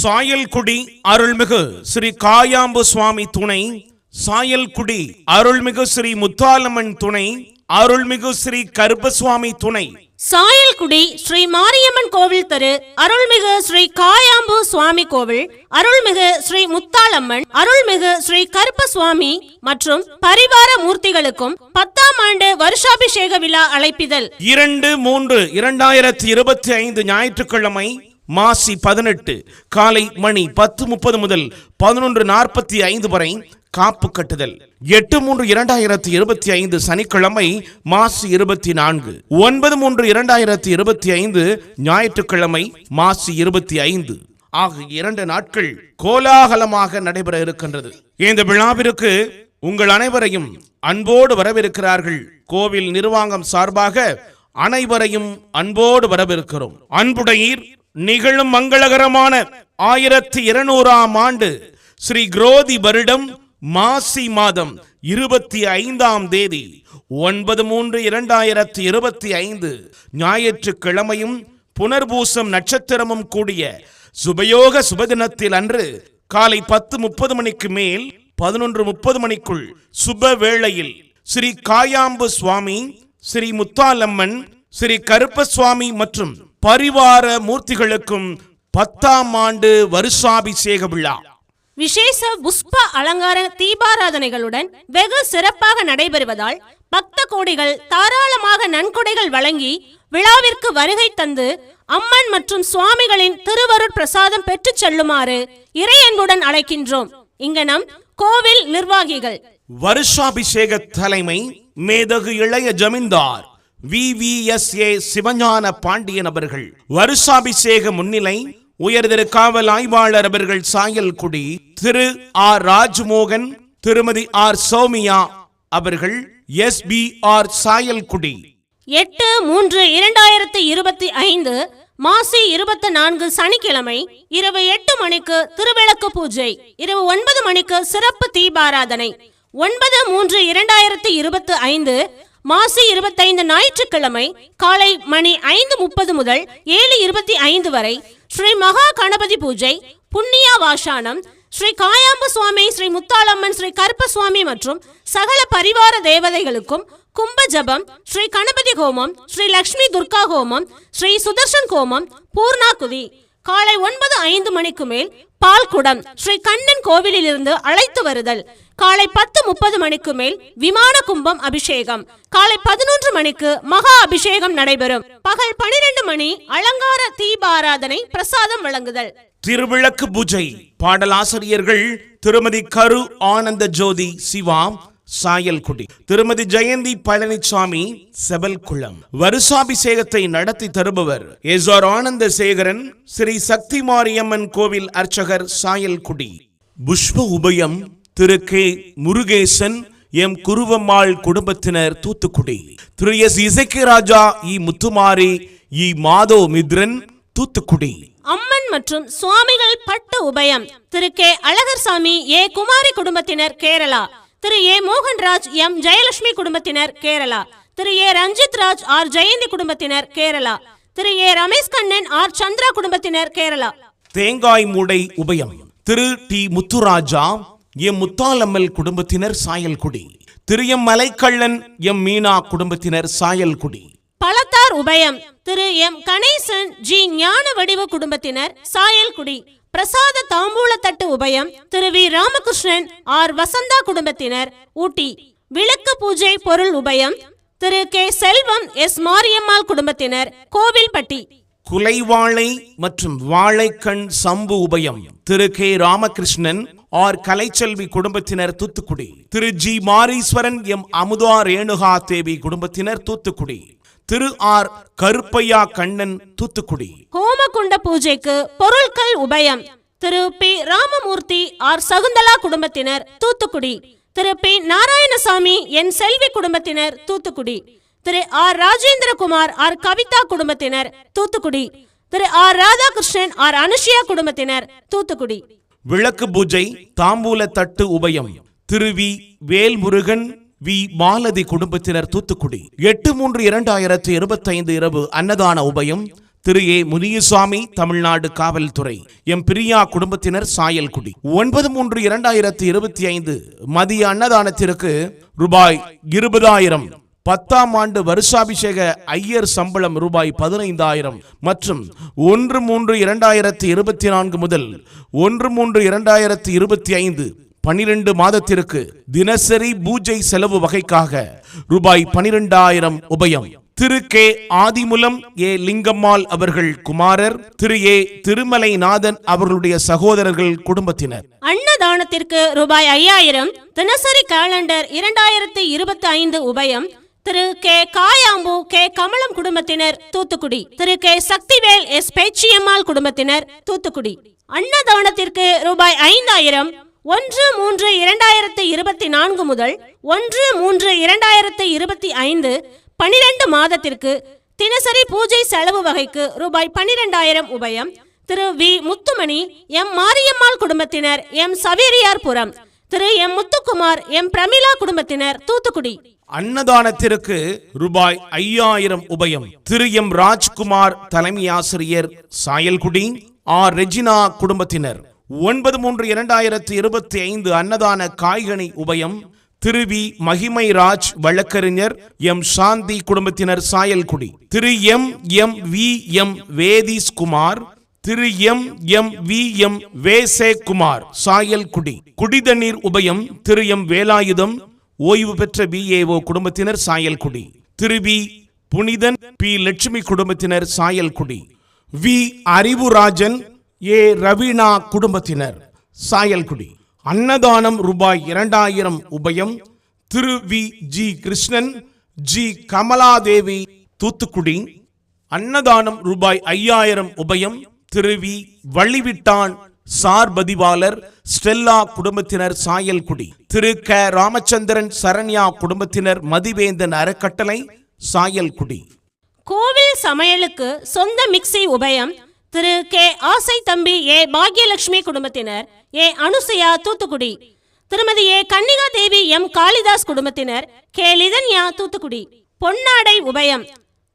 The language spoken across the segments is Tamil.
சாயல்குடி அருள்மிகு ஸ்ரீ காயாம்பு சுவாமி துணை சாயல்குடி அருள்மிகு ஸ்ரீ முத்தாலம்மன் துணை அருள்மிகு ஸ்ரீ கருப்பசுவாமி துணை. சாயல்குடி ஸ்ரீ மாரியம்மன் கோவில் தெரு அருள்மிகு ஸ்ரீ காயாம்பு சுவாமி கோவில் அருள்மிகு ஸ்ரீ முத்தாளம்மன் அருள்மிகு ஸ்ரீ கருப்ப சுவாமி மற்றும் பரிவார மூர்த்திகளுக்கும் பத்தாம் ஆண்டு வருஷாபிஷேக விழா அழைப்பிதழ். இரண்டு மூன்று இரண்டாயிரத்தி இருபத்தி ஐந்து ஞாயிற்றுக்கிழமை மாசி பதினெட்டு காலை மணி பத்து முப்பது முதல் பதினொன்று நாற்பத்தி ஐந்து வரை காப்பு கட்டுதல். எட்டு மூன்று இரண்டாயிரத்தி இருபத்தி ஐந்து சனிக்கிழமை மாசி இருபத்தி நான்கு ஒன்பது மூன்று இரண்டாயிரத்தி இருபத்தி ஐந்து ஞாயிற்றுக்கிழமை மாசி இருபத்தி ஐந்து. ஆகிய இரண்டு நாட்கள் கோலாகலமாக நடைபெற இருக்கின்றது. இந்த விழாவிற்கு உங்கள் அனைவரையும் அன்போடு வரவிருக்கிறார்கள் கோவில் நிர்வாகம் சார்பாக அனைவரையும் அன்போடு வரவிருக்கிறோம் அன்புடையீர் நிகழும் மங்களகரமான ஆயிரத்தி இருநூறாம் ஆண்டு ஸ்ரீ குரோதி வருடம் மாசி மாதம் இருபத்தி ஐந்தாம் தேதி ஒன்பது மூன்று இரண்டாயிரத்தி இருபத்தி ஐந்து ஞாயிற்றுக்கிழமையும் புனர்பூசம் நட்சத்திரமும் கூடிய சுபயோக சுபதினத்தில் அன்று காலை பத்து முப்பது மணிக்கு மேல் பதினொன்று முப்பது மணிக்குள் சுப வேளையில் ஸ்ரீ காயாம்பு சுவாமி ஸ்ரீ முத்தாலம்மன் ஸ்ரீ கருப்ப சுவாமி மற்றும் பரிவார மூர்த்திகளுக்கும் பத்தாம் ஆண்டு வருஷாபிஷேக விழா விசேஷ புஷ்ப அலங்கார தீபாராதனைகளுடன் வெகு சிறப்பாக நடைபெறுவதால் பக்த கோடிகள் தாராளமாக நன்கொடைகள் வழங்கி விழாவிற்கு வருகை தந்து அம்மன் மற்றும் சுவாமிகளின் திருவருட் பிரசாதம் பெற்றுச் செல்லுமாறு இறையன்புடன் அழைக்கின்றோம். இங்கனம் கோவில் நிர்வாகிகள். வருஷாபிஷேக தலைமை மேதகு இளைய ஜமீன்தார். V V S A Sivagnana Pandian அவர்கள். வருஷாபிஷேக முன்னிலை உயர்திரு காவல் ஆய்வாளர் அவர்கள் சாயல்குடி திரு ஆர் ராஜ்மோகன் திருமதி ஆர் சௌமியா அவர்கள் எஸ் பி ஆர் சாயல்குடி எட்டு மூன்று இரண்டாயிரத்தி இருபத்தி ஐந்து மாசி இருபத்தி நான்கு சனிக்கிழமை இரவு எட்டு மணிக்கு திருவிளக்கு பூஜை இரவு ஒன்பது மணிக்கு சிறப்பு தீபாராதனை ஒன்பது மூன்று இரண்டாயிரத்தி இருபத்தி ஐந்து மாசி இருபத்தைந்து ஞாயிற்றுக்கிழமை காலை மணி ஐந்து முப்பது முதல் ஏழு இருபத்தி ஐந்து வரை ஸ்ரீ மகா கணபதி பூஜை புண்ணியா வாஷானம் ஸ்ரீ காயாம்பு சுவாமி ஸ்ரீ முத்தாளம்மன் ஸ்ரீ கருப்ப சுவாமி மற்றும் சகல பரிவார தேவதைகளுக்கும் கும்ப ஜபம் ஸ்ரீ கணபதி ஹோமம் ஸ்ரீ லக்ஷ்மி துர்கா ஹோமம் ஸ்ரீ சுதர்ஷன் ஹோமம் பூர்ணாகுதி. காலை ஒன்பது ஐந்து மணிக்கு மேல் பால்குடம் ஸ்ரீ கண்ணன் கோவிலிலிருந்து அழைத்து வருதல். காலை பத்து முப்பது மணிக்கு மேல் விமான கும்பம் அபிஷேகம். காலை பதினொன்று மணிக்கு மகா அபிஷேகம் நடைபெறும். பகல் பனிரெண்டு மணி அலங்கார தீபாராதனை பிரசாதம் வழங்குதல். திருவிளக்கு பூஜை. பாடலாசிரியர்கள் திருமதி கரு ஆனந்த ஜோதி சிவா சாயல்குடி. திருமதி ஜெயந்தி பழனிசாமி செபல்குளம் வருஷாபிஷேகத்தை நடத்தி தருபவர் எஸ்ஆர் ஆனந்த சேகரன் ஸ்ரீ சக்தி மாரியம்மன் கோவில் அர்ச்சகர் சாயல்குடி. புஷ்ப உபயம் திரு கே. முருகேசன் எம். குருவம்மாள் குடும்பத்தினர் தூத்துக்குடி. திரு. எஸ். இசைக்கு ராஜா இ. முத்துமாரி இ. மாதோ மித்ரன் தூத்துக்குடி. அம்மன் மற்றும் சுவாமிகள் பட்ட உபயம் திரு. கே. அழகர்சாமி ஏ. குமாரி குடும்பத்தினர் கேரளா. திரு ஏ மோகன்ராஜ் எம் ஜெயலட்சுமி குடும்பத்தினர் கேரளா. திரு ஏ ரஞ்சித் ராஜ் ஆர் ஜெயந்தி குடும்பத்தினர் கேரளா. திரு ஏ ரமேஷ் கண்ணன் ஆர் சந்திரா குடும்பத்தினர் கேரளா. தேங்காய் மூடை உபயம். திரு டி முத்துராஜா எம் முத்தாலம்மல் குடும்பத்தினர் சாயல்குடி. திரு எம் மலைக்கள்ளன் எம் மீனா குடும்பத்தினர் சாயல்குடி. பழத்தார் உபயம். திரு எம் கணேசன் ஜி ஞான வடிவ குடும்பத்தினர் சாயல்குடி. பிரசாத தாம்பூலத்தட்டு உபயம் திரு வி ராமகிருஷ்ணன் ஆர் வசந்தா குடும்பத்தினர் ஊட்டி. விளக்கு பூஜை பொருள் உபயம் திரு கே செல்வம் எஸ் மாரியம்மாள் குடும்பத்தினர் கோவில்பட்டி. குலைவாழை மற்றும் வாழைக்கண் சம்பு உபயம் திரு கே ராமகிருஷ்ணன் ஆர் கலைச்செல்வி குடும்பத்தினர் தூத்துக்குடி. திரு ஜி மாரீஸ்வரன் எம் அமுதா ரேணுகா தேவி குடும்பத்தினர் தூத்துக்குடி. திரு ஆர் கருப்பையா கண்ணன் தூத்துக்குடி. ஹோமகுண்ட பூஜைக்கு பொருட்கள் உபயம். திரு பி ராமமூர்த்தி ஆர் சகுந்தலா குடும்பத்தினர் தூத்துக்குடி. திரு பி நாராயணசாமி என் செல்வி குடும்பத்தினர் தூத்துக்குடி. திரு ஆர் ராஜேந்திரகுமார் ஆர் கவிதா குடும்பத்தினர் தூத்துக்குடி. திரு ஆர் ராதாகிருஷ்ணன் ஆர் அனுஷியா குடும்பத்தினர் தூத்துக்குடி. விளக்கு பூஜை தாம்பூல தட்டு உபயம். திரு வி வேல்முருகன் வி மாலதி குடும்பத்தினர் தூத்துக்குடி. எட்டு மூன்று இரண்டாயிரத்தி இருபத்தைந்து இரவு அன்னதான உபயம் திரு ஏ முனியசாமி தமிழ்நாடு காவல்துறை எம் பிரியா குடும்பத்தினர் சாயல்குடி. ஒன்பது மூன்று இரண்டாயிரத்தி இருபத்தி ஐந்து மதிய அன்னதானத்திற்கு ரூபாய் இருபதாயிரம் பத்தாம் ஆண்டு வருஷாபிஷேக ஐயர் சம்பளம் ரூபாய் பதினைந்தாயிரம் மற்றும் ஒன்று மூன்று இரண்டாயிரத்தி இருபத்தி நான்கு முதல் ஒன்று மூன்று இரண்டாயிரத்தி இருபத்தி ஐந்து பனிரெண்டு மாதத்திற்கு தினசரி பூஜை செலவு வகைக்காக ரூபாய் பனிரெண்டாயிரம் உபயம். திரு கே. ஆதிமுலம் ஏ. லிங்கம்மாள் அவர்கள் குமாரர் திரு ஏ. திருமலைநாதன் அவர்களுடைய சகோதரர்கள் குடும்பத்தினர். அன்னதானத்திற்கு ரூபாய் ஐயாயிரம் தினசரி கேலண்டர் இரண்டாயிரத்தி இருபத்தி ஐந்து உபயம். திரு கே. காயாம்பு கே. கமலம் குடும்பத்தினர் தூத்துக்குடி. திரு கே. சக்திவேல் எஸ். பேச்சியம்மாள் குடும்பத்தினர் தூத்துக்குடி. அன்னதானத்திற்கு ரூபாய் ஐந்தாயிரம் ஒன்று மூன்று இரண்டாயிரத்தி இருபத்தி நான்கு முதல் ஒன்று மூன்று இரண்டாயிரத்தி இருபத்தி ஐந்து பனிரெண்டு மாதத்திற்கு தினசரி பூஜை செலவு வகைக்கு ரூபாய் பனிரெண்டாயிரம் உபயம். திரு வி. முத்துமணி எம். மாரியம்மாள் குடும்பத்தினர் M. Saveriyarpuram Thiru M. Muthukumar M. Pramila குடும்பத்தினர் தூத்துக்குடி. அன்னதானத்திற்கு ரூபாய் ஐயாயிரம் உபயம். திரு எம். ராஜ்குமார் தலைமை ஆசிரியர் சாயல்குடி ஆர். ரெஜினா குடும்பத்தினர். ஒன்பது மூன்று இரண்டாயிரத்தி இருபத்தி ஐந்து அன்னதான காய்கனி உபயம் திருவி மகிமை ராஜ் வழக்கறிஞர் எம் சாந்தி குடும்பத்தினர் Sayalkudi. Thiru M M V M Vedis Kumar Thiru M M V M Vese Kumar Sayalkudi. குடிதண்ணீர் உபயம் திரு எம் வேலாயுதம் ஓய்வு பெற்ற பிஏஓ குடும்பத்தினர் சாயல்குடி. திரு வி புனிதன் பி லட்சுமி குடும்பத்தினர் சாயல்குடி. வி அறிவுராஜன் ஏ ரவீனா குடும்பத்தினர். சாயல்குடி. அன்னதானம் ரூபாய் இரண்டாயிரம் உபயம். Thiru V. G. Krishnan G. Kamaladevi Thoothukudi. அன்னதானம் ரூபாய் ஐயாயிரம் உபயம். திரு வி. வள்ளிவிட்டான் சார் பதிவாளர் ஸ்டெல்லா குடும்பத்தினர் சாயல்குடி. திரு. க. ராமச்சந்திரன் சரண்யா குடும்பத்தினர் மதிவேந்தன் அறக்கட்டளை சாயல்குடி. கோவில் சமையலுக்கு சொந்த மிக்ஸி உபயம். திரு கே ஆசை தம்பி ஏ பாக்யலட்சுமி குடும்பத்தினர் A Anusaya Thoothukudi. Thirumathi A Kannika Devi M Kalidas குடும்பத்தினர் கே லிதன்யா தூத்துக்குடி. பொன்னாடை உபயம்.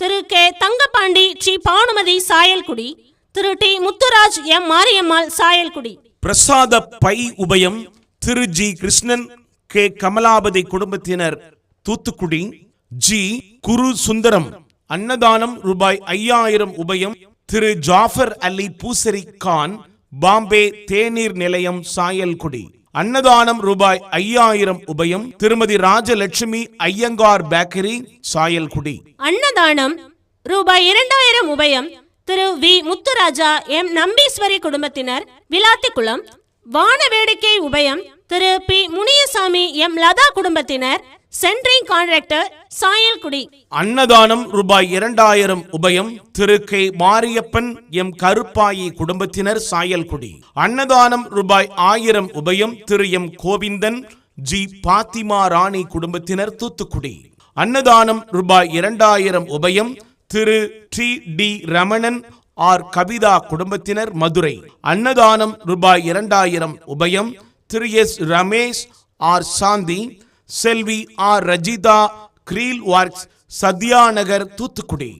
Thiru K Thangapandi Sri Banumathi Sayalkudi. Thiru T Muthuraj M Mariyammal Sayalkudi. பிரசாத பை உபயம். திரு ஜி கிருஷ்ணன் கே கமலாபதி குடும்பத்தினர் தூத்துக்குடி. ஜி குரு சுந்தரம். அன்னதானம் ரூபாய் ஐயாயிரம் உபயம். திரு ஜாஃபர் அலி பூசரி கான் பாம்பே தேநீர் நிலையம் சாயல்குடி. அன்னதானம் ரூபாய் ஐயாயிரம் உபயம் திருமதி ராஜலட்சுமி ஐயங்கார் பேக்கரி சாயல்குடி. அன்னதானம் ரூபாய் இரண்டாயிரம் உபயம் திரு வி. முத்துராஜா எம். நம்பீஸ்வரி குடும்பத்தினர் விளாத்திக்குளம். வான வேடிக்கை உபயம் திரு பி. முனியசாமி எம். லதா குடும்பத்தினர் சென்ட்ரிங் கான்ட்ராக்டர் சாயல்குடி. அன்னதானம் ரூபாய் இரண்டாயிரம் உபயம் திரு கே மாரியப்பன் எம் கருப்பாயி குடும்பத்தினர் சாயல்குடி. அன்னதானம் ரூபாய் ஆயிரம் உபயம் திரு எம் கோவிந்தன் ஜி பாத்திமா ராணி குடும்பத்தினர் தூத்துக்குடி. அன்னதானம் ரூபாய் இரண்டாயிரம் உபயம் Thiru T T Ramanan R Kavitha குடும்பத்தினர் மதுரை. அன்னதானம் ரூபாய் இரண்டாயிரம் உபயம் Thiru S Ramesh R Shanthi Selvi R Rajitha grill works Sathya Nagar Thoothukudi.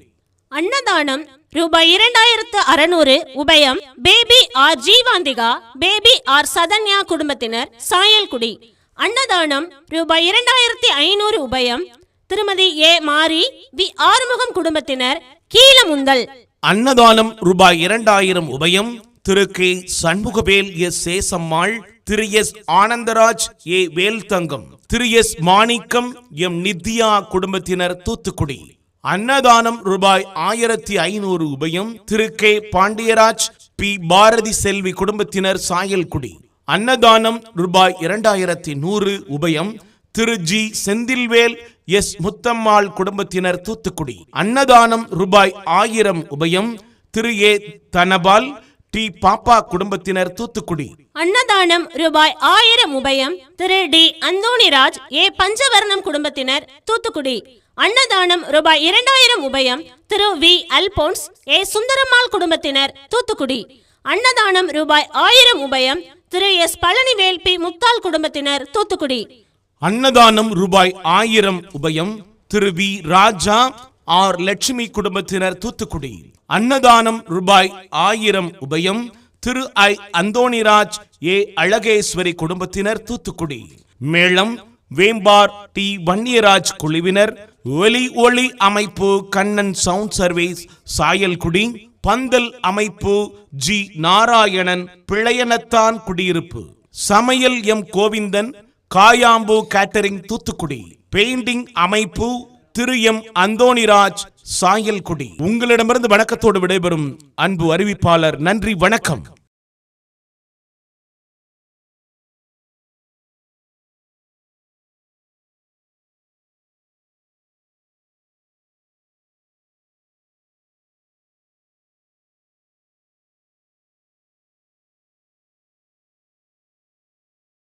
அன்னதானம் ரூபாய் இரண்டாயிரத்து அறுநூறு உபயம் baby R Jeevanthika baby R Sathanya குடும்பத்தினர் சாயல்குடி. அன்னதானம் ரூபாய் இரண்டாயிரத்தி ஐநூறு உபயம் திருமதி ஏ மாரி வி ஆறுமுகம் குடும்பத்தினர் கீழமுந்தல். அன்னதானம் ரூபாய் இரண்டாயிரம் உபயம் Thiru K Shanmugavel S Sesammal Thiru S Anandaraj A Velthangam Thiru S Manickam M Nithya குடும்பத்தினர் தூத்துக்குடி. அன்னதானம் ரூபாய் ஆயிரத்தி ஐநூறு உபயம் திரு கே பாண்டியராஜ் பி பாரதி செல்வி குடும்பத்தினர் சாயல்குடி. அன்னதானம் ரூபாய் இரண்டாயிரத்தி நூறு உபயம் திரு ஜி செந்தில்வேல் எஸ் முத்தம்மாள் குடும்பத்தினர் தூத்துக்குடி. அன்னதானம் ரூபாய் ஆயிரம் உபயம் திரு ஏ தனபால் டி பாப்பா குடும்பத்தினர் தூத்துக்குடி. அன்னதானம் ரூபாய் ஆயிரம் உபயம் திரு டி அந்தோணிராஜ் ஏ பஞ்சவர்ணம் குடும்பத்தினர் தூத்துக்குடி. அன்னதானம் ரூபாய் இரண்டாயிரம் உபயம் Thiru V Alphonse A Sundarammal குடும்பத்தினர் தூத்துக்குடி. அன்னதானம் ரூபாய் ஆயிரம் உபயம் திரு எஸ் பழனிவேல் பி முத்தால் குடும்பத்தினர் தூத்துக்குடி. அன்னதானம் ரூபாய் ஆயிரம் உபயம் திரு வி ராஜா ஆர் லட்சுமி குடும்பத்தினர் தூத்துக்குடி. அன்னதானம் ரூபாய் ஆயிரம் உபயம் திரு ஐ அந்தோணிராஜ் ஏ அழகேஸ்வரி குடும்பத்தினர் தூத்துக்குடி. மேளம் வேம்பார் டி வன்னியராஜ் குழுவினர் ஒலி ஒளி அமைப்பு கண்ணன் சவுண்ட் சர்வீஸ் சாயல்குடி பந்தல் அமைப்பு ஜி நாராயணன் பிள்ளையனத்தான் குடியிருப்பு. சமையல் M Govindan Kayambu catering Thoothukudi. Painting அமைப்பு திரு எம் அந்தோணிராஜ் சாயல்குடி. உங்களிடமிருந்து வணக்கத்தோடு விடைபெறும் அன்பு அறிவிப்பாளர் நன்றி வணக்கம்.